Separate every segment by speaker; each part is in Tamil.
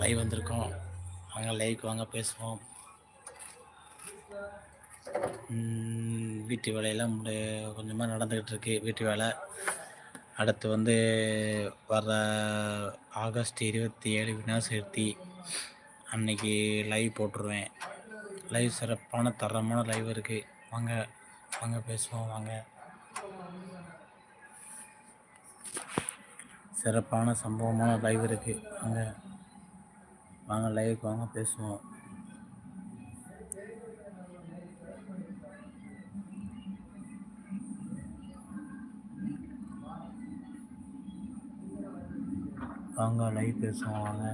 Speaker 1: லைவ் வந்திருக்கோம். வாங்க லைவ்க்கு வாங்க பேசுவோம். வீட்டு வேலையெல்லாம் முடி கொஞ்சமாக நடந்துக்கிட்டு இருக்கு வீட்டு வேலை. அடுத்து வந்து வர ஆகஸ்ட் இருபத்தி ஏழு விநாயகர் சதுர்த்தி அன்னைக்கு லைவ் போட்டுருவேன். லைவ் சிறப்பான தரமான லைவ் இருக்குது வாங்க வாங்க பேசுவோம் வாங்க. சிறப்பான சம்பவமான லைவ் இருக்குது வாங்க. வாங்க லைவ் வாங்க பேசுவோம். வாங்க லைவ் பேசுவோம் வாங்க.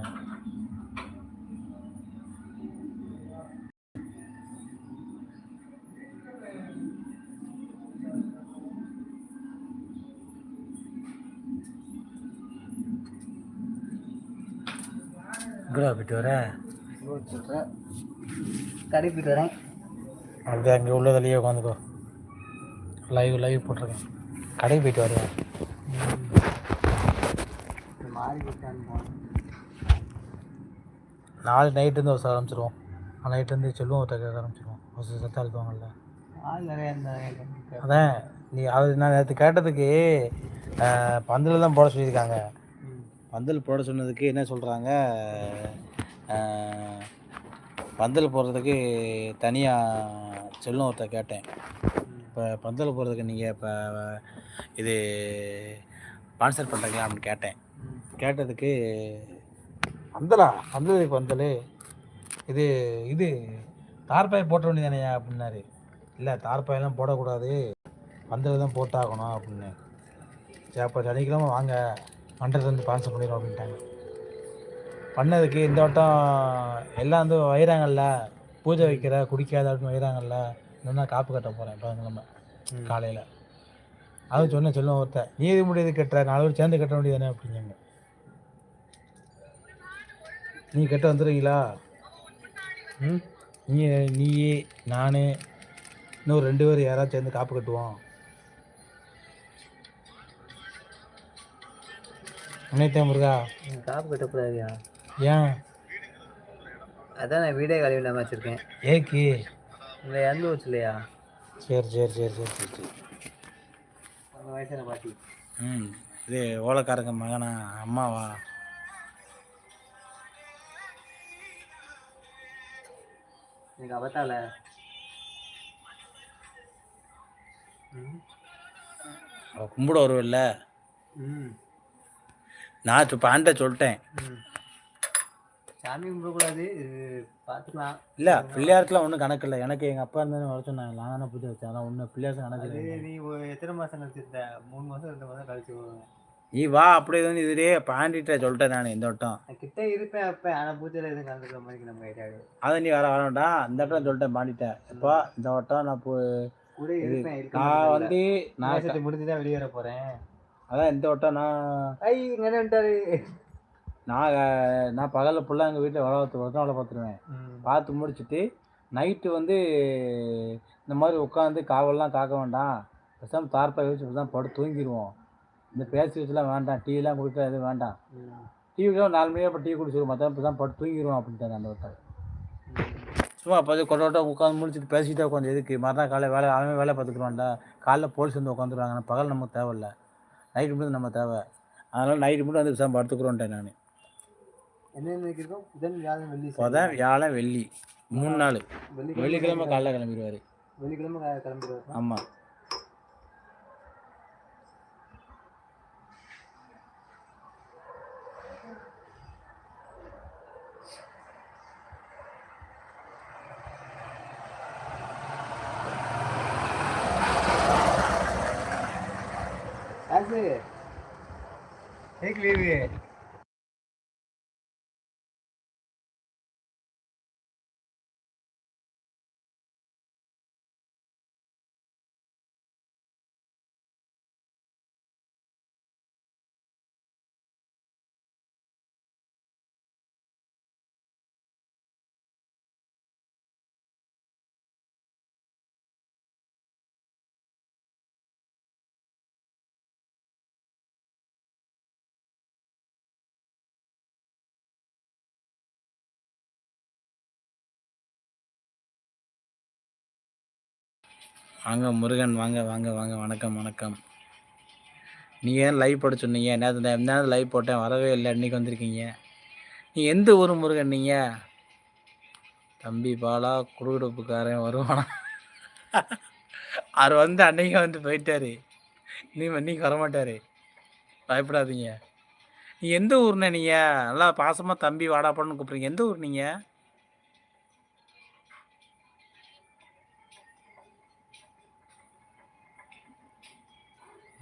Speaker 1: எங்கடா போயிட்டு வர
Speaker 2: சொல்கிறேன் கடை போயிட்டு வரேன்.
Speaker 1: அப்படியே அங்கே உள்ளதுலேயே உட்காந்துக்கோ. லைவ் லைவ் போட்டிருக்கேன். கடைக்கு போயிட்டு வருவேன்.
Speaker 2: மாறி விட்டான்னு போனேன்
Speaker 1: நாளை நைட்டு இருந்து ஒரு ஆரம்பிச்சிருவோம். நைட்டு இருந்து செல்வம் ஒருத்தர் கேட்க ஆரம்பிச்சிருவோம். ஒரு சத்தம்
Speaker 2: இருந்தாங்க
Speaker 1: அதான் நீ அவர் நான் நேற்று கேட்டதுக்கு பந்தல் தான் போட சொல்லியிருக்காங்க. பந்தல் போட சொன்னதுக்கு என்ன சொல்கிறாங்க பந்தல் போடுறதுக்கு தனியாக செல்லும் ஒருத்தர் கேட்டேன். இப்போ பந்தல் போடுறதுக்கு நீங்கள் இப்போ இது ஸ்பான்சர் பண்ணுறீங்களா அப்படின்னு கேட்டேன். கேட்டதுக்கு பந்தலா? பந்தல் பந்தல். இது இது தார்பாய் போட்ட வேண்டியதானே அப்படின்னாரு. இல்லை தார்பாயெல்லாம் போடக்கூடாது. பந்தல் தான் போட்டாகணும் அப்படின்னு. சரி அப்போ சனிக்கிழமை வாங்க. மண்டலத்தில் வந்து ஸ்பான்சர் பண்ணிடுவோம் அப்படின்ட்டாங்க. பண்ணதுக்கு இந்த வட்டம் எல்லாம் வந்து வைறாங்கல்ல பூஜை வைக்கிற குடிக்காத அப்படின்னு வைறாங்கல்ல இன்னும் காப்பு கட்ட போகிறேன் புதன்கிழமை காலையில். அதுவும் சொன்னேன் சொல்லுவேன் ஒருத்தன் நீ இது முடியாது கட்டுற நாலு பேர் சேர்ந்து கட்ட வேண்டியதானே அப்படிங்க நீ கட்ட வந்துடுவீங்களா ம். நீ நீ நான் இன்னும் ரெண்டு பேர் யாராவது சேர்ந்து காப்பு கட்டுவோம். உன்னைத்தே முருகா.
Speaker 2: காப்பு கட்டக்கூடாதுயா
Speaker 1: ஏன்?
Speaker 2: அதான் நான் வீடியோ கழுவி இல்லாமல் வச்சுருக்கேன்.
Speaker 1: ஏக்கு?
Speaker 2: உங்களை இறந்து வச்சு இல்லையா
Speaker 1: சரி சரி சரி சரி சரி சரி.
Speaker 2: அந்த வயசான பாட்டி.
Speaker 1: ம் இது ஓலக்காரங்க மகனா அம்மாவா?
Speaker 2: எனக்கு அபத்தால.
Speaker 1: கும்பிட வருவில்ல.
Speaker 2: ம்.
Speaker 1: நான் இப்போ ஆண்ட சொல்லிட்டேன்.
Speaker 2: சாமி கும்பிடக்கூடாது பார்த்துக்கலாம்
Speaker 1: இல்லை பிள்ளையாருக்குலாம் ஒன்றும் கணக்கு இல்லை. எனக்கு எங்கள் அப்பா இருந்தாலும் வர சொன்னாங்க. நான் தானே பூஜை வச்சேன். அதான் ஒன்றும் பிள்ளையாருக்கு கணக்கு
Speaker 2: நீ எத்தனை மாதம் கழிச்சிருந்த மூணு மாதம் ரெண்டு மாதம் கழிச்சு
Speaker 1: நீ வா அப்படியே வந்து இதுலேயே பாண்டிட்ட சொல்லிட்டேன் நான் இந்த வட்டம்.
Speaker 2: கிட்ட இருப்பேன் அப்போ ஆனால் பூஜையில் எதுவும் கலந்துக்கிற மாதிரி நம்ம ஐடியா
Speaker 1: அதை நீ வர வர வேண்டாம் இந்த வட்டம் சொல்லிட்டேன் பாண்டிட்டேன் இப்போ இந்த வட்டம் நான் இப்போ நான் வந்து நான்
Speaker 2: முடிஞ்சு தான் வெளியே வர போகிறேன்
Speaker 1: அதான் இந்த வட்டம்? நான்
Speaker 2: ஐ இங்கே என்ன வந்துட்டாரு
Speaker 1: நான் நான் பகலில் ஃபுல்லாக எங்கள் வீட்டில் வேலை பார்த்து வட்டம் வேலை பார்த்துருவேன். பார்த்து முடிச்சுட்டு நைட்டு வந்து இந்த மாதிரி உட்காந்து காவல்லாம் காக்க வேண்டாம். பேசாமல் தார்ப்பாய் வச்சு தான் படுத்து தூங்கிடுவோம் இந்த பேசி வச்சுலாம் வேண்டாம். டீலாம் குடிக்கலாம் எதுவும் வேண்டாம்.
Speaker 2: ம்.
Speaker 1: டிவிலாம் நாலு மணியாக இப்போ டீ குடிச்சிருவோம். மற்ற தான் படுத்து தூங்கிடுவோம் அப்படின்ட்டாங்க அந்த வட்டம். சும்மா அப்போ கொட்ட கொட்ட உட்காந்து முடிச்சுட்டு பேசிட்டே உட்காந்து எதுக்கு? மறுநாள் காலை வேலை அவன் வேலை பார்த்துக்குறான்டா காலைல போலீஸ் வந்து உட்காந்துருவாங்க. பகல் நமக்கு தேவையில்ல. நைட்டு மட்டும் நம்ம தேவை. அதனால் நைட்டு மட்டும் வந்து பேசாமல் படுத்துக்குறோன்ட்டேன் நான்.
Speaker 2: புதன் வியாழன் வெள்ளி
Speaker 1: மூணு நாள்.
Speaker 2: வெள்ளி
Speaker 1: வெள்ளிக்கிழமை காலைல கிளம்பிடுவார்.
Speaker 2: வெள்ளிக்கிழமை கிளம்பிடுவார்.
Speaker 1: ஆமாம்
Speaker 2: ஆசு ஏக் லீவு
Speaker 1: வாங்க முருகன் வாங்க வாங்க வாங்க வணக்கம் வணக்கம். நீங்கள் ஏன் லைவ் போட சொன்னீங்க? என்ன என்ன லைவ் போட்டேன் வரவே இல்லை. இன்றைக்கி வந்திருக்கீங்க. நீ எந்த ஊர் முருகன் நீங்கள் தம்பி பாலா குடுகுடுப்புக்காரன் வருவானா? அவர் வந்து அன்னைக்கு வந்து போயிட்டாரு. நீ இன்னைக்கு வரமாட்டாரு. பயப்படாதீங்க. நீ எந்த ஊர்ண்ணே நீங்கள் நல்லா பாசமாக தம்பி வாடாப்பான்னு கூப்பிட்றீங்க. எந்த ஊர் நீங்கள்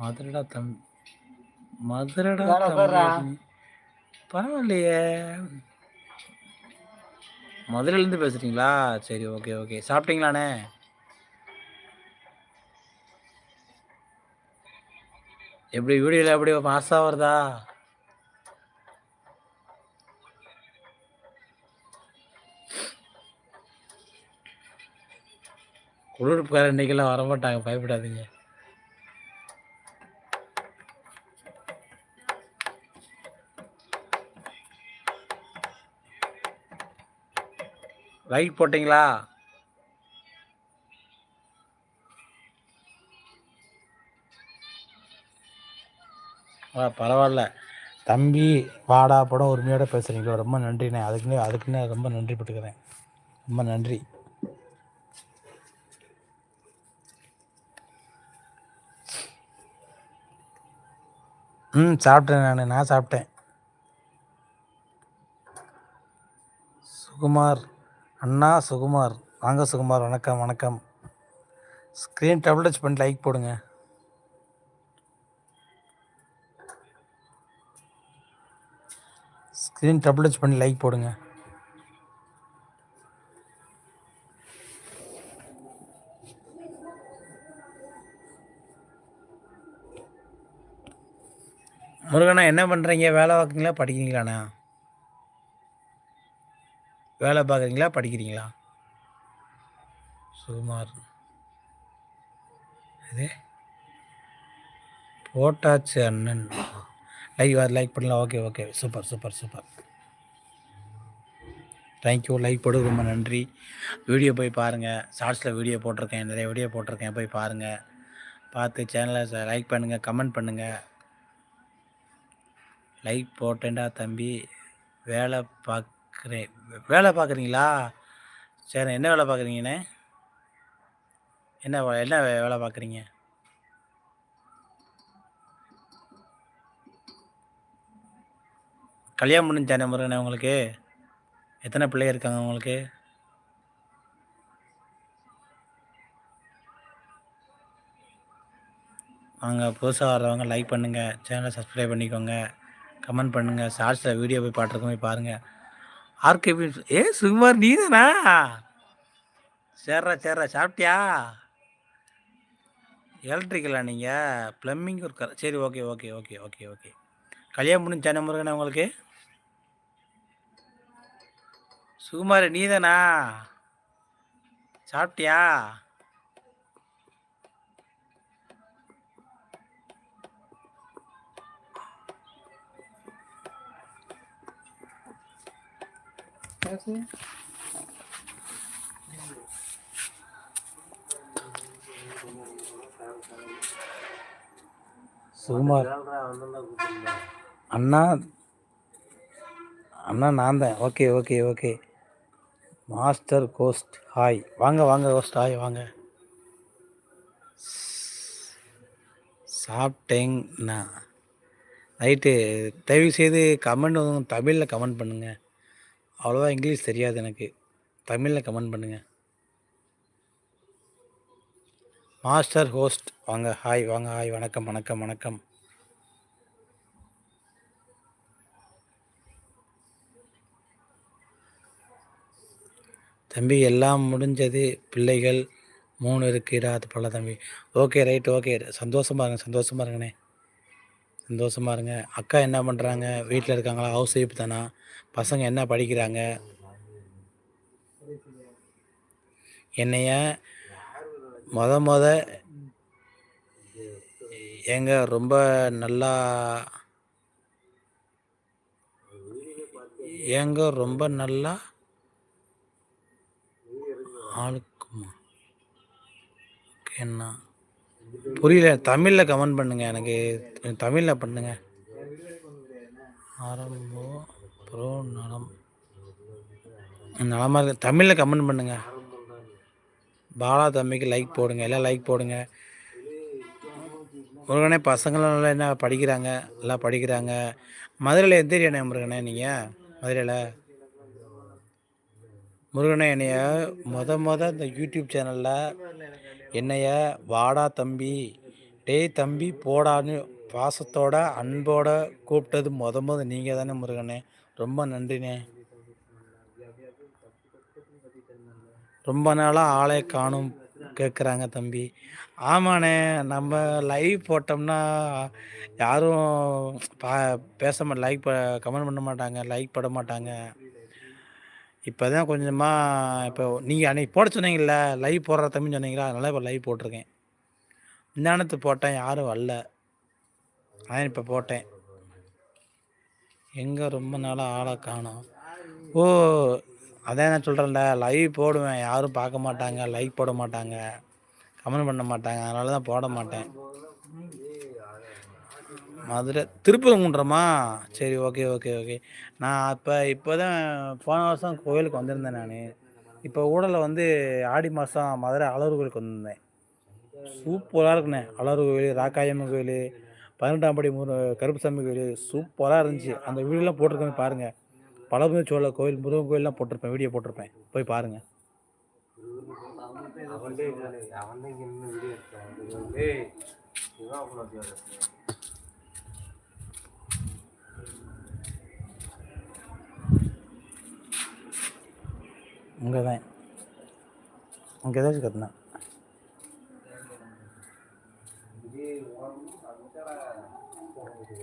Speaker 1: மதுரடா தம் மதுரடா. தம்பி. பரவாயில்லையே. மதுரையிலேருந்து பேசுகிறீங்களா சரி ஓகே ஓகே சாப்பிட்டீங்களாண்ணே? எப்படி வீடியோவில் எப்படி பாஸாக வருதா குளிர்கார இன்னைக்கெல்லாம் வரமாட்டாங்க பயப்படாதீங்க. லைக் போட்டிங்களா? ஆ பரவாயில்ல. தம்பி வாடா படம் உரிமையோட பேசுகிறீங்களோ ரொம்ப நன்றிண்ணே. அதுக்குன்னே அதுக்குன்னே ரொம்ப நன்றி பட்டுக்கிறேன். ரொம்ப நன்றி. ம் சாப்பிட்டேன் நான் நான் சாப்பிட்டேன். சுகுமார். அண்ணா சுகுமார். வாங்க சுகுமார் வணக்கம் வணக்கம். ஸ்க்ரீன் டபுள் டச் பண்ணி லைக் போடுங்க. ஸ்க்ரீன் டபுள் டச் பண்ணி லைக் போடுங்க. முருகண்ணா என்ன பண்ணுறீங்க வேலை பார்க்குறீங்களா? படிக்கிறீங்களாண்ணா? வேலை பார்க்குறீங்களா? படிக்கிறீங்களா? சுகுமார் இது. போட்டாச்சு அண்ணன். லைக் லைக் பண்ணலாம். Okay okay super super super. Thank you like போடு ரொம்ப நன்றி. வீடியோ போய் பாருங்கள் ஷார்ட்ஸில் வீடியோ போட்டிருக்கேன். நிறைய வீடியோ போட்டிருக்கேன். போய் பாருங்கள் பார்த்து சேனலை லைக் பண்ணுங்கள் கமெண்ட் பண்ணுங்கள் லைக் போட்டேன்டா தம்பி. வேலை பார்க்குறேன் வேலை பார்க்குறீங்களா சரி என்ன வேலை பார்க்குறீங்கண்ணே என்ன? வே- என்ன வே- வேலை பார்க்குறீங்க கல்யாணம் முடிஞ்சானே முருகனே உங்களுக்கு? எத்தனை பிள்ளைங்க இருக்காங்க உங்களுக்கு? வாங்க புதுசாக வர்றவங்க லைக் பண்ணுங்கள் சேனலை சப்ஸ்கிரைப் பண்ணிக்கோங்க. கமெண்ட் பண்ணுங்கள் ஷார்ட்ஸில் வீடியோ போய் பாட்டுருக்கு போய் பாருங்கள் ஆர்கேபி ஏ சுகுமார் நீ தானா சேர்றா சேர்றா சாப்பிட்டியா? எலக்ட்ரிக்கலா நீங்கள் ப்ளம்பிங் ஒர்க்கர் சரி okay okay okay okay okay கல்யாணம் முடிஞ்ச சென்னை முருகனே உங்களுக்கு? சுகுமார் நீ தானா சாப்பிட்டியா? சுகுமார் அண்ணா. அண்ணா நான் தான். Okay okay okay. Master ghost. Hi. வாங்க வாங்க கோஸ்ட். ஹாய் வாங்க. சாப்பிட்டேங்கண்ணா. ரைட்டு தயவு செய்து கமெண்ட் தமிழில் கமெண்ட் பண்ணுங்கள் அவ்வளோவா இங்கிலீஷ் தெரியாது எனக்கு. தமிழில் கமெண்ட் பண்ணுங்கள் மாஸ்டர் ஹோஸ்ட் வாங்க ஹாய் வாங்க ஹாய் வணக்கம் வணக்கம் வணக்கம். தம்பி எல்லாம் முடிஞ்சது பிள்ளைகள் மூணு இருக்குடா அது போல தம்பி. ஓகே ரைட் ஓகே சந்தோஷமா இருங்க சந்தோஷமா இருங்கண்ணே. சந்தோஷமா இருங்க. அக்கா என்ன பண்ணுறாங்க வீட்டில் இருக்காங்களா? ஹவுஸ் ஒய்ஃப் தானா? பசங்க என்ன படிக்கிறாங்க? என்னைய மொத மொத ஏங்க ரொம்ப நல்லா ஏங்க ரொம்ப நல்லா ஆளுக்குமா? ஓகேண்ணா புரியல தமிழில் கமெண்ட் பண்ணுங்க எனக்கு தமிழில் பண்ணுங்க. ஆரம்போ ப்ரோ நலம். நலமாக இருக்கு. தமிழில் கமெண்ட் பண்ணுங்க. பாலா தம்பிக்கு லைக் போடுங்க எல்லாம் லைக் போடுங்க. முருகனே பசங்களாம் நல்லா என்ன படிக்கிறாங்க? எல்லாம் படிக்கிறாங்க. மதுரையில் எந்த ஏரியாண்ணே முருகனே நீங்கள் மதுரையில்? முருகனே என்னைய மொத மொத இந்த யூடியூப் சேனலில் என்னைய வாடா தம்பி டேய் தம்பி போடான்னு பாசத்தோட அன்போட கூப்பிட்டது மொத மொத நீங்கள் தானே முருகனே. ரொம்ப நன்றிண்ணே. ரொம்ப நாளாக ஆளே காணும் கேட்குறாங்க தம்பி. ஆமாண்ணே நம்ம லைவ் போட்டோம்னா யாரும் பா பேச மாட்ட லைக் ப கமெண்ட் பண்ண மாட்டாங்க லைக் பட மாட்டாங்க. இப்போ தான் கொஞ்சமாக இப்போ நீங்கள் அன்றைக்கி போட சொன்னீங்கல்ல லைவ் போடுற தம்பி சொன்னீங்களா? அதனால் இப்போ லைவ் போட்டிருக்கேன். முந்தானத்து போட்டேன் யாரும் வரல. அதான் இப்போ போட்டேன். எங்கே ரொம்ப நாளாக ஆளை காணும். ஓ அதான் நான் சொல்கிறேன்ல லைவ் போடுவேன். யாரும் பார்க்க மாட்டாங்க லைக் போட மாட்டாங்க கமெண்ட் பண்ண மாட்டாங்க. அதனால தான் போட மாட்டேன். மதுரை திருப்பரங்குன்றமா? சரி ஓகே ஓகே ஓகே நான் அப்போ இப்போ தான் போன வருஷம் கோயிலுக்கு வந்திருந்தேன் நான். இப்போ ஊடலில் வந்து ஆடி மாதம் மதுரை அழகர் கோயிலுக்கு வந்திருந்தேன். சூப்பராக இருக்குண்ணே. அழகர் கோயில் ராக்காயம்மன் கோயில் பதினெட்டாம் படி முரு கருப்புசாமி கோயில் சூப்பராக இருந்துச்சு. அந்த வீடியோலாம் போட்டிருக்கேன் பாருங்கள் பழமுதி சோழ கோயில் முருகன் கோயிலெலாம் போட்டிருப்பேன் வீடியோ போட்டிருப்பேன். போய் பாருங்கள் இங்கே தான் இங்கே ஏதாச்சும் கத்துனேன்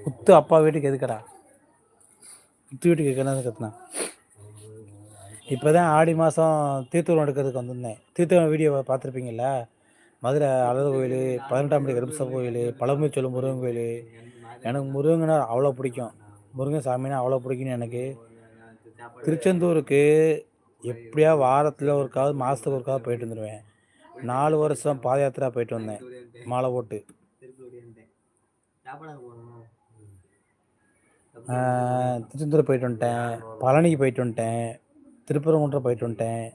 Speaker 1: முத்து அப்பா வீட்டுக்கு எதுக்கடா? முத்து வீட்டுக்கு எதுக்கடா கத்துனேன் இப்போ தான் ஆடி மாதம் தீர்த்தூரம் எடுக்கிறதுக்கு வந்திருந்தேன். தீர்த்தூரம் வீடியோ பார்த்துருப்பீங்கள்ல மதுரை அழகு கோயில் பதினெட்டாம் படி கருப்பசாமி கோயில் பழமுதிர் சொல்லும் முருகன் கோயில் எனக்கு முருகன்னா அவ்வளோ பிடிக்கும். முருகன் சாமினா அவ்வளோ பிடிக்கும்னு எனக்கு. திருச்செந்தூருக்கு எப்படியா வாரத்தில் ஒருக்காவது மாதத்துக்கு ஒருக்காவது போயிட்டு வந்துடுவேன் நாலு வருஷம் பாத யாத்திரா போயிட்டு வந்தேன். மாலை போட்டு. திருச்செந்தூர் போயிட்டு வந்துட்டேன். பழனிக்கு போயிட்டு வந்துட்டேன். திருப்பரங்குன்றம் போயிட்டு வந்துட்டேன்.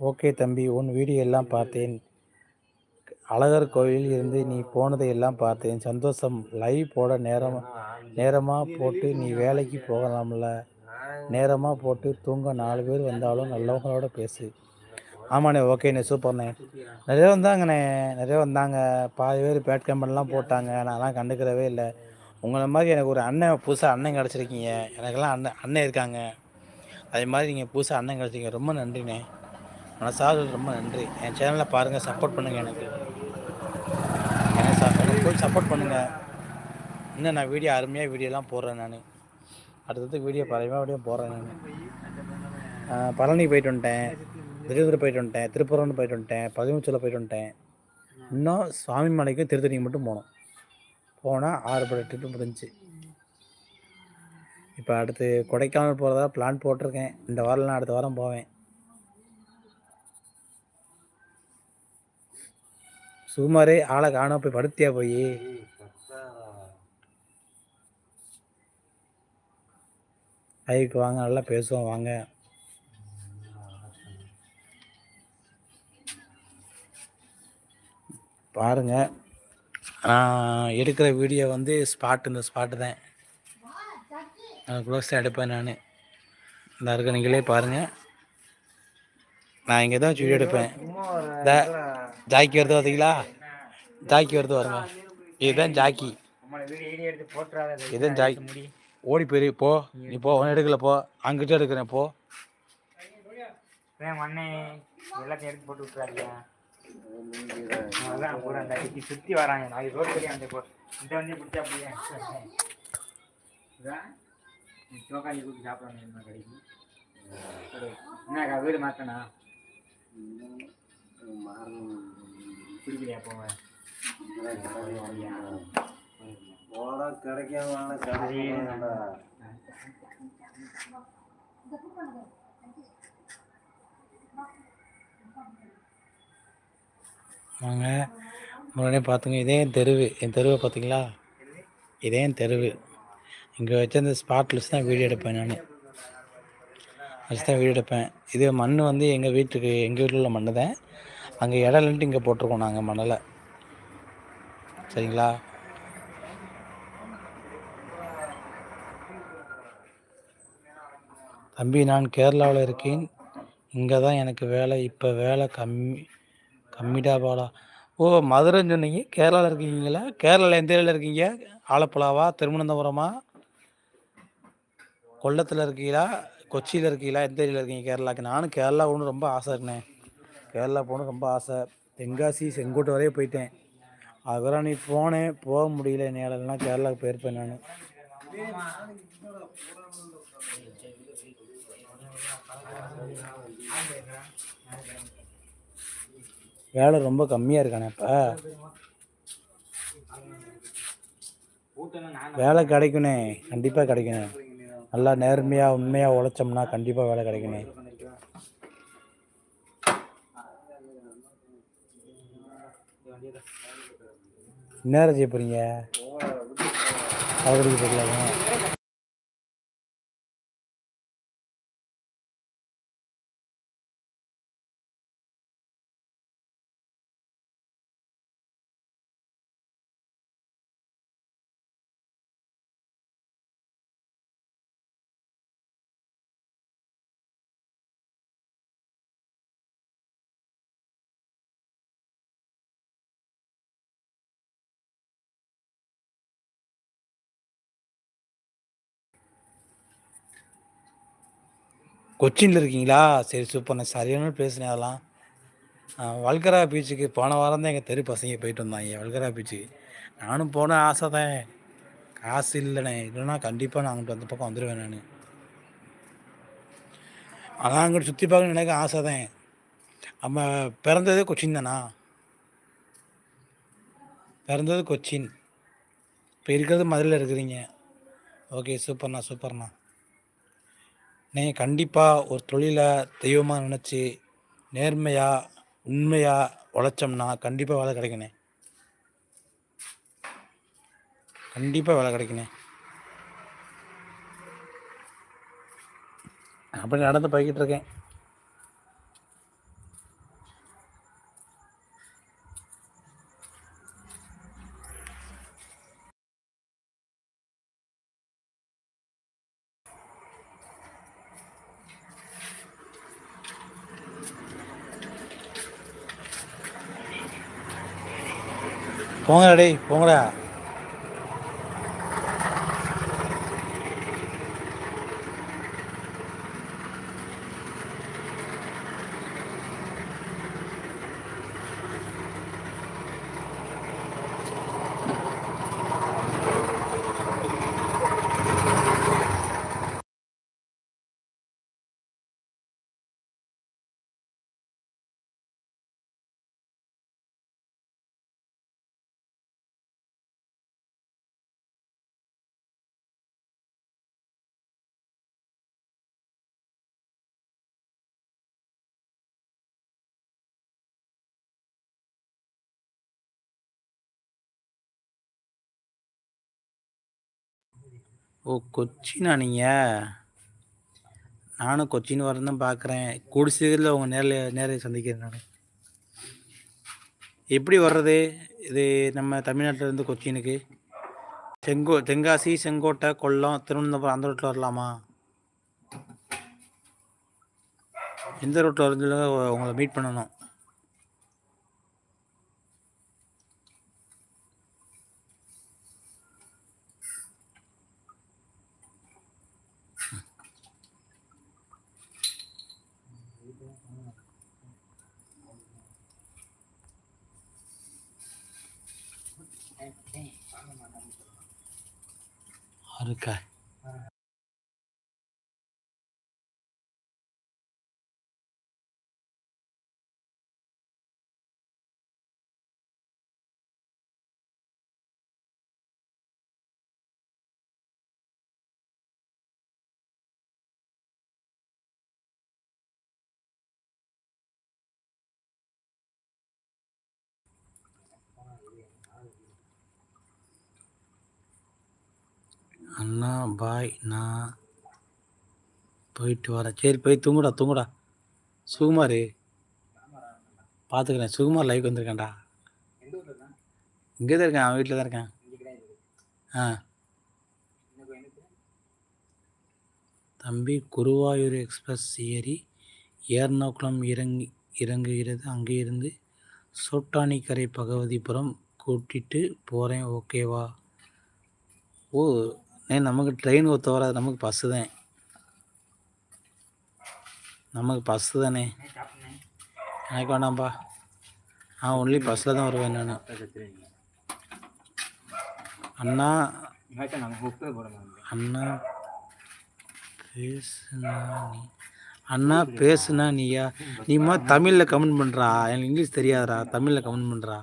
Speaker 1: ஓகே தம்பி உன் வீடியோ எல்லாம் பார்த்தேன். அழகர் கோயிலில் இருந்து நீ போனதை எல்லாம் பார்த்தேன். சந்தோஷம். லைவ் போட நேரம் நேரமாக போட்டு நீ வேலைக்கு போகலாம்ல. நேரமாக போட்டு தூங்க நாலு பேர் வந்தாலும் நல்லவங்களோட பேசு. ஆமாண்ணே ஓகேண்ணே சூப்பர்ண்ணே. நிறைய வந்தாங்கண்ணே நிறைய வந்தாங்க. பாதி பேர் பேட் கம்பெனிலாம் போட்டாங்க. நான்லாம் கண்டுக்கிறவே இல்லை. உங்களை மாதிரி எனக்கு ஒரு அண்ணன் புதுசாக அண்ணன் கிடச்சிருக்கீங்க. எனக்கெல்லாம் அண்ணன் அண்ணன் இருக்காங்க. அதே மாதிரி நீங்கள் புதுசாக அண்ணன் கிடச்சிங்க ரொம்ப நன்றிண்ணே. மனசாக ரொம்ப நன்றி. என் சேனலில் பாருங்கள் சப்போர்ட் பண்ணுங்கள் எனக்கு. எனக்கு போய் சப்போர்ட் பண்ணுங்கள் இன்னும் நான் வீடியோ அருமையாக வீடியோலாம் போடுறேன் நான். அடுத்தது வீடியோ பழைய வீடியோ போடுறேன் நான். பழனி போயிட்டு வந்துட்டேன். திருச்செந்தூர் போயிட்டு வந்துட்டேன். திருப்பூரம்னு போயிட்டு வந்துட்டேன். பதிமூச்சில் போயிட்டு வந்துட்டேன். இன்னும் சுவாமி மலைக்கும் திருத்தணிக்கு மட்டும் போனோம். போனால் ஆறு பட ட்ரிப்பு முடிஞ்சு. இப்போ அடுத்து கொடைக்கானல் போகிறதா பிளான் போட்டிருக்கேன். இந்த வாரம் நான் அடுத்த வாரம் போவேன். சுமாரே ஆளை காணோம். போய் படுத்தியா போய்? ஐக்கு வாங்க நல்லா பேசுவோம் வாங்க. பாருங்க நான் எடுக்கிற வீடியோ வந்து ஸ்பாட் இந்த ஸ்பாட்டு தான். க்ளோஸ் எடுப்பேன் நான். இந்த இருக்க நீங்களே பாருங்கள் நான் இங்கே தான் வீடியோ எடுப்பேன். ஜாக்கி வருது பார்த்தீங்களா ஜாக்கி வருது வருங்க இதுதான் ஜாக்கி. இதுதான் ஜாக்கி. ஓடி போயிரு போ. நீ போ ஒன்றும் எடுக்கல போ. அங்கிட்ட எடுக்கிறேன் போ.
Speaker 3: மண்ணே எல்லாத்தையும் எடுத்து போட்டு விட்டுறாருயா அதான் அந்த அடிக்கி சுத்தி வராங்க. நான் ரோட் தெரியும் அந்த போ. இந்த வண்டியை பிடிச்சா அப்படியே. சோக்காளி கூட்டி சாப்பிடணும் என்ன கடைக்கு. என்னக்கா வீடு மாத்தனா பிடிக்கலையா போவேன்
Speaker 1: வாங்க. முன்னாடியே பார்த்துங்க இதே என் தெருவு. என் தெருவை பார்த்தீங்களா இதே என் தெருவு. இங்கே வச்ச அந்த ஸ்பாட்டில் வச்சு தான் வீடியோ எடுப்பேன் நான். வச்சு தான் வீடியோ எடுப்பேன். இது மண் வந்து எங்கள் வீட்டுக்கு எங்கள் வீட்டில் உள்ள மண்ணு தான் அங்கே இடம் இல்லைன்ட்டு இங்கே போட்டிருக்கோம் நாங்கள் மணலை. சரிங்களா? தம்பி நான் கேரளாவில் இருக்கேன். இங்கே தான் எனக்கு வேலை. இப்போ வேலை கம்மி கம்மிடாபாலா ஓ மதுரைன்னு சொன்னீங்க? கேரளாவில் இருக்கீங்களா? கேரளாவில் எந்த ஏரியாவில் இருக்கீங்க? ஆலப்புழாவா? திருவனந்தபுரமா? கொல்லத்தில் இருக்கீங்களா? கொச்சியில் இருக்கீங்களா? எந்த ஏரியாவில் இருக்கீங்க கேரளாவுக்கு நானும் கேரளா போகணும் ரொம்ப ஆசை இருக்கேன் கேரளா போகணும் ரொம்ப ஆசை. தென்காசி செங்கோட்டை வரையே போயிட்டேன். அதுக்கப்புறம் நீ போனேன் போக முடியல. என்னால் கேரளாவுக்கு போயிருப்பேன் நான். வேலை ரொம்ப கம்மியாக இருக்கானே இப்போ வேலை கிடைக்குண்ணே கண்டிப்பாக கிடைக்குண்ணே நல்லா நேர்மையாக உண்மையாக உழைச்சோம்னா கண்டிப்பாக வேலை கிடைக்குண்ணே நேரம் செய்ய போகிறீங்க அவருக்கு போகலாமா கொச்சினில் இருக்கீங்களா? சரி சூப்பர்ண்ணே சரியான பேசுனேன் அதெல்லாம். வல்கரா பீச்சுக்கு போன வாரம் தான் எங்கள் தெரு பசங்க போயிட்டு வந்தாங்க வல்கரா பீச்சுக்கு. நானும் போன ஆசை தான். காசு இல்லைண்ணே. இல்லைன்னா கண்டிப்பாக நான் அங்கிட்டு அந்த பக்கம் வந்துடுவேன் நான். அதான் அங்கிட்டு சுற்றி பார்க்கணும் எனக்கு ஆசை தான். நம்ம பிறந்ததே கொச்சின் தானா? பிறந்தது கொச்சின். இப்போ இருக்கிறது மதுரையில் இருக்கிறீங்க. ஓகே சூப்பர்ண்ணா சூப்பர்ண்ணா நீ கண்டிப்பாக ஒரு தொழிலை தெய்வமாக நினச்சி நேர்மையாக உண்மையாக உழைச்சோம்னா கண்டிப்பாக வேலை கிடைக்கணே கண்டிப்பாக வேலை கிடைக்கணே அப்படி நடந்து போய்கிட்டு இருக்கேன். போங்கடா டேய் போங்கடா. ஓ கொச்சினா நீங்கள் நானும் கொச்சின் வரணும் தான் பார்க்குறேன் கூடி சீக்கிரத்தில் உங்கள் நேரில் நேரில் சந்திக்கிறேன் நான். எப்படி வர்றது? இது நம்ம தமிழ்நாட்டிலேருந்து கொச்சினுக்கு. செங்கோ தென்காசி செங்கோட்டை கொல்லம் திருவனந்தபுரம் அந்த ரோட்டில் வரலாமா? எந்த ரோட்டில் வரதுல உங்களை மீட் பண்ணணும். இருக்கா அண்ணா பாய் நான் போயிட்டு வரேன் சரி போய் தூங்குடா தூங்குடா. சுகுமார் பார்த்துக்கிறேன் சுகுமார் லைவ் வந்திருக்கேன்டா. இங்கே தான் இருக்கேன் அவன் வீட்டில் தான் இருக்கேன். ஆ. தம்பி குருவாயூர் எக்ஸ்பிரஸ் ஏறி ஏர்ணாகுளம் இறங்கி இறங்குகிறது. அங்கே இருந்து சோட்டானிக்கரை பகவதிபுரம் கூட்டிட்டு போகிறேன் ஓகேவா? ஓ ஏன் நமக்கு ட்ரெயின் ஒத்து வராது. நமக்கு பஸ்ஸு தான். நமக்கு பஸ்ஸு தானே. எனக்கு வேணாம்ப்பா ஆ ஒன்லி பஸ்ஸில் தான் வருவேன் நான். அண்ணா அண்ணா பேசுனா நீ அண்ணா பேசுனா நீயா? நீமா தமிழில் கமெண்ட் பண்ணுறா எனக்கு இங்கிலீஷ் தெரியாதரா தமிழில் கமெண்ட் பண்ணுறா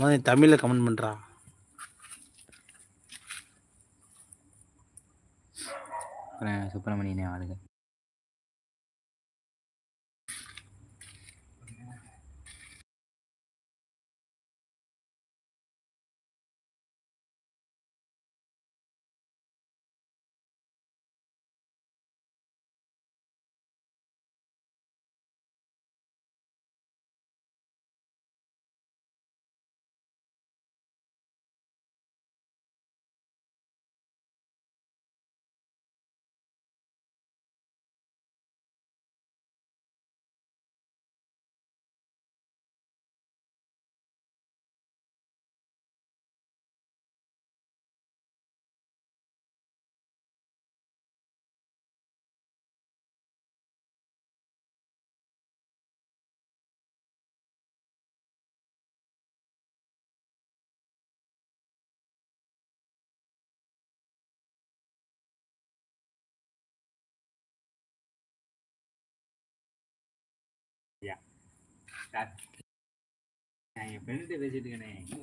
Speaker 1: முதல்ல தமிழில் கமெண்ட் பண்ணுறா
Speaker 3: சுப்பிரமணியனே ஆளுங்க.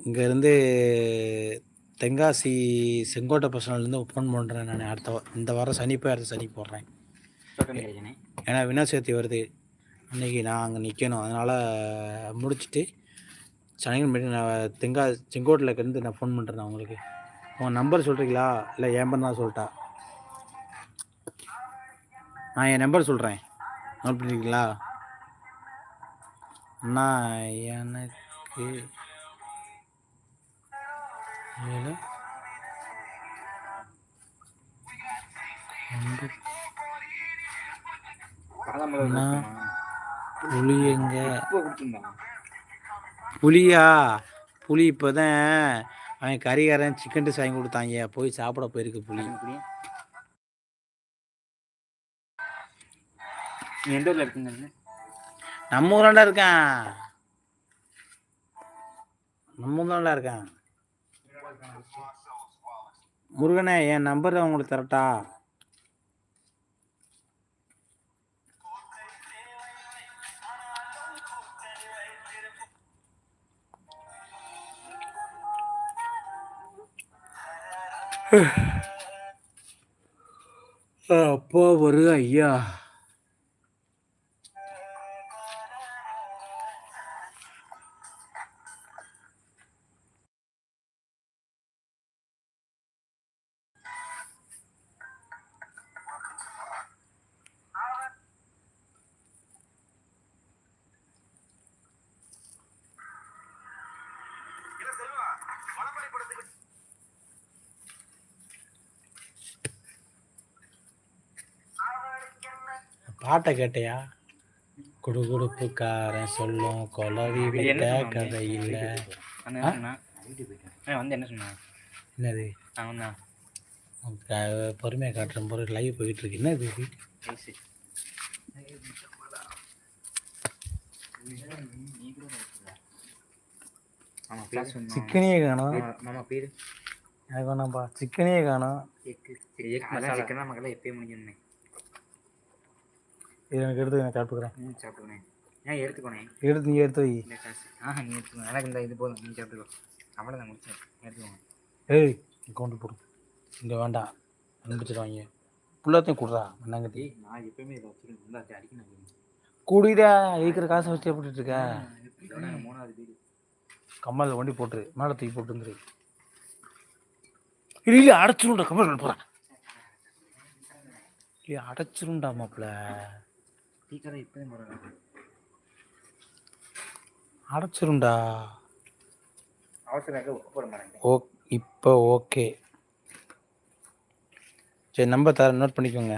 Speaker 1: இங்கேருந்து தென்காசி செங்கோட்டை பர்சனல்லேருந்து ஃபோன் பண்ணுறேன் நான். அடுத்த இந்த வாரம் சனி போய் அடுத்த சனி போடுறேன். ஏன்னா வினாசேர்த்தி வருது. அன்றைக்கி நான் அங்கே நிற்கணும் அதனால் முடிச்சுட்டு சனிக்கிழமை நான் தெங்கா செங்கோட்டில் இருந்து நான் ஃபோன் பண்ணுறேன் உங்களுக்கு. உங்கள் நம்பர் சொல்கிறீங்களா இல்லை என் பேர் தான் சொல்லிட்டா? நான் என் நம்பர் சொல்கிறேன் நோட் பண்ணிருக்கீங்களா அண்ணா எனக்கு
Speaker 3: புளியங்க
Speaker 1: புளியா புளி இப்போதான் அவன் கறிகாரன் சிக்கன் டிஷ் வாங்கி கொடுத்தாங்க. போய் சாப்பிட போயிருக்கு புளி
Speaker 3: நீ எந்த ஊரில் இருக்குங்க?
Speaker 1: நம்ம ஊராண்டா இருக்கான். நம்ம ஊராண்டா இருக்கான். முருகனே என் நம்பர் உங்களுக்கு தரட்டா? அப்பா வருக ஐயா. பாட்டை கேட்டியா? குடுகுடுப்புக்காரன் சொல்லும் கொலவி விட்ட கதை இல்லை
Speaker 3: வந்து? என்ன சொன்னான்?
Speaker 1: என்னது?
Speaker 3: அவன் தான்.
Speaker 1: க- பொறுமையா காட்டுறேன் பொருள் லைவ் போயிட்டு இருக்கு. என்னது சிக்கனே காணும்.
Speaker 3: மாமா பேர்.
Speaker 1: எனக்கு வேணாம்ப்பா சிக்கனே காணும்.
Speaker 3: சிக்கன். நமக்கெல்லாம் எப்பயும் முடிஞ்சுமே
Speaker 1: இது எனக்கு எடுத்து நான் சாப்பிட்டுக்கிறேன்
Speaker 3: ம் சாப்பிடுவேன் ஏன் எடுத்துக்கோனே?
Speaker 1: எடுத்து நீ எடுத்து வை.
Speaker 3: காசு. ஆஹா நீ எடுத்துக்கோ. எனக்கு இந்த இது போதும். நீ சாப்பிட்டுக்கோ. அவ்வளோதான் முடிச்சேன் எடுத்துக்கோங்க
Speaker 1: ஏய் கொண்டு போடும் இங்கே வேண்டாம் அனுப்பிச்சிடுவாங்க ஃபுல்லாத்தையும் கொடுறா
Speaker 3: டேய் நான் எப்பயுமே இதை வச்சுருக்கேன் ஃபுல்லாக அடிக்கணும்
Speaker 1: குடிடா இருக்கிற காசை வச்சு போட்டுட்டு இருக்க?
Speaker 3: மூணாவது வீடு.
Speaker 1: கம்மல் வண்டி போட்டுரு. மேலே தூக்கி போட்டு வந்துரு. இல்லை இல்லை அடைச்சிருண்டா கம்மல் போகிறேன் இல்லை அடைச்சிருண்டா மாப்பிள்ள.
Speaker 3: டீக்கரை இப்போயும் போகிறேன்
Speaker 1: அடைச்சிருண்டா
Speaker 3: அவசரம்
Speaker 1: ஓ இப்போ ஓகே. சரி நம்பர் தர நோட் பண்ணிக்கோங்க.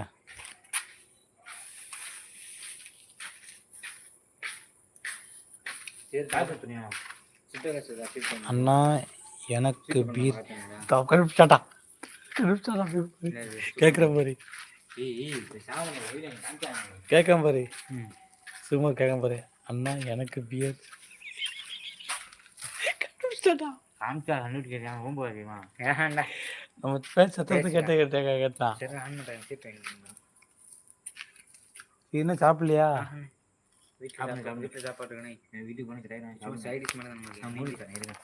Speaker 1: அண்ணா எனக்கு பீர் கேட்குற மாதிரி.
Speaker 3: ஏய் ஏய் இந்த சாதனை வீடு காமிச்சாங்க
Speaker 1: கேட்க பாரு. சும்மா கேட்க பாரு. அண்ணா எனக்கு பியர்
Speaker 3: காமிச்சா ஹண்ட்ரட் கேட்காம ரொம்ப ஏன்டா?
Speaker 1: நம்ம பேர் சத்தத்தை கேட்ட கேட்ட கேட்டான் என்ன சாப்பிடலையா?
Speaker 3: வீட்டில் சாப்பாடு வீட்டுக்கு மூடி தரேன் இருங்க.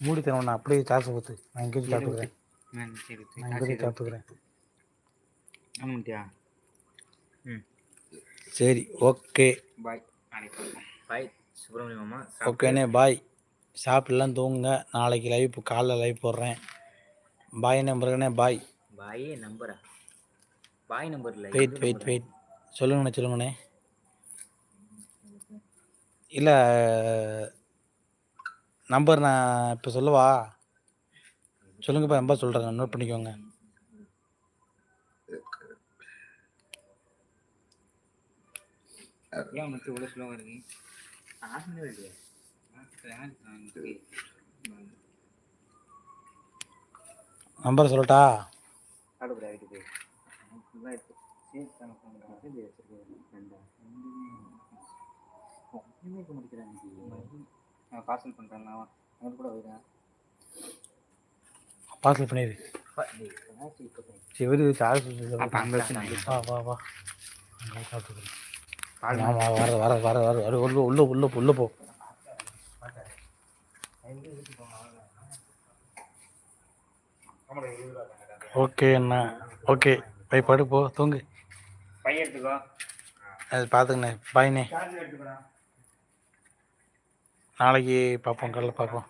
Speaker 1: மூடி தரேன் நான் அப்படியே காசு ஊத்து நான் இங்கே சாப்பிட்டுக்கிறேன்.
Speaker 3: நான்
Speaker 1: சாப்பிட்டுக்கிறேன்.
Speaker 3: ஆமாட்டியா ம்.
Speaker 1: சரி ஓகே.
Speaker 3: பாய். நாளைக்கு பாய். சுப்பிரமணியம் மாமா
Speaker 1: ஓகேண்ணே பாய். சாப்பிடலாம் தூங்குங்க. நாளைக்கு லைவ் காலைல லைவ் போடுறேன். பாய் நம்பருங்கண்ணே பாய்.
Speaker 3: பாயே நம்பரா? பாய் நம்பர் இல்லை
Speaker 1: வெயிட் வெயிட் வெயிட் சொல்லுங்கண்ணே சொல்லுங்கண்ணே. இல்லை நம்பர் நான் இப்போ சொல்லவா? சொல்லுங்கப்பா நம்பர் சொல்கிறேன் நோட் பண்ணிக்கோங்க.
Speaker 3: ஏன் இவ்வளோ ஸ்லோவாக இருக்கு ஆசனே இல்லையா.
Speaker 1: நம்பர் சொல்லட்டா?
Speaker 3: பார்சல் பண்ணுறேன் நான் அங்கே கூட வருகிறேன்
Speaker 1: பார்சல் பண்ணிடு. சரி வெறு சார்ஜ் வா வா வா. சாப்பிட்டுக்கிறேன் வர வர வர வர வர உள்ள உள்ள உள்ள உள்ள போ. ஓகே அண்ணா. ஓகே. போய் படு போ தூங்கு. அது பார்த்துங்கண்ணே பாய்ண்ணே. நாளைக்கு பார்ப்போம் காலைல பார்ப்போம்